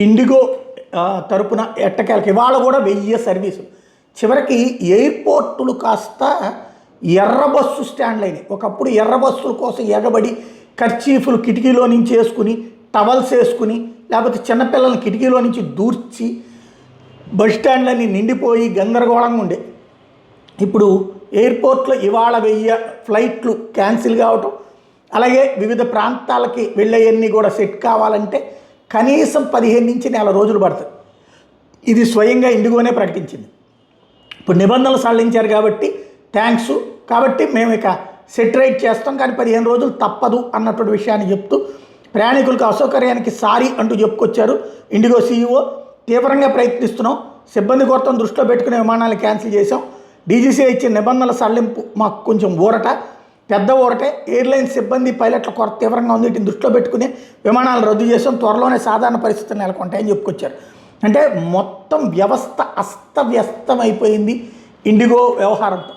IndiGo తరపున ఎట్టకేలకి ఇవాళ కూడా వెయ్యి సర్వీసులు చివరికి ఎయిర్పోర్టులు కాస్త ఎర్ర బస్సు స్టాండ్లు అయినాయి ఒకప్పుడు ఎర్ర బస్సుల కోసం ఎగబడి కర్చీఫ్లు కిటికీలో నుంచి వేసుకుని టవల్స్ వేసుకుని లేకపోతే చిన్నపిల్లల్ని కిటికీలో నుంచి దూర్చి బస్ స్టాండ్లన్నీ నిండిపోయి గందరగోళంగా ఉండే. ఇప్పుడు ఎయిర్పోర్ట్లో ఇవాళ వెయ్యి ఫ్లైట్లు క్యాన్సిల్ కావటం అలాగే వివిధ ప్రాంతాలకి వెళ్ళేవన్నీ కూడా సెట్ కావాలంటే కనీసం పదిహేను నుంచి నెల రోజులు పడుతుంది. ఇది స్వయంగా ఇండిగోనే ప్రకటించింది. ఇప్పుడు నిబంధనలు సడలించారు కాబట్టి థ్యాంక్స్ కాబట్టి మేము ఇక సెటరైట్ చేస్తాం కానీ పదిహేను రోజులు తప్పదు అన్నటువంటి విషయాన్ని చెప్తూ ప్రయాణికులకు అసౌకర్యానికి సారీ అంటూ చెప్పుకొచ్చారు ఇండిగో సీఈఓ తీవ్రంగా ప్రయత్నిస్తున్నాం. సిబ్బంది కొరతను దృష్టిలో పెట్టుకునే విమానాలు క్యాన్సిల్ చేశాం. డీజీసీ ఇచ్చిన నిబంధనల సడలింపు మాకు కొంచెం ఊరట. పెద్ద ఊరటే ఎయిర్లైన్ సిబ్బంది పైలట్ల కొరత తీవ్రంగా ఉంది. వీటిని దృష్టిలో పెట్టుకుని విమానాలు రద్దు చేసాం. త్వరలోనే సాధారణ పరిస్థితులు నెలకొంటాయని చెప్పుకొచ్చారు. అంటే మొత్తం వ్యవస్థ అస్తవ్యస్తమైపోయింది. ఇండిగో వ్యవహారంతో.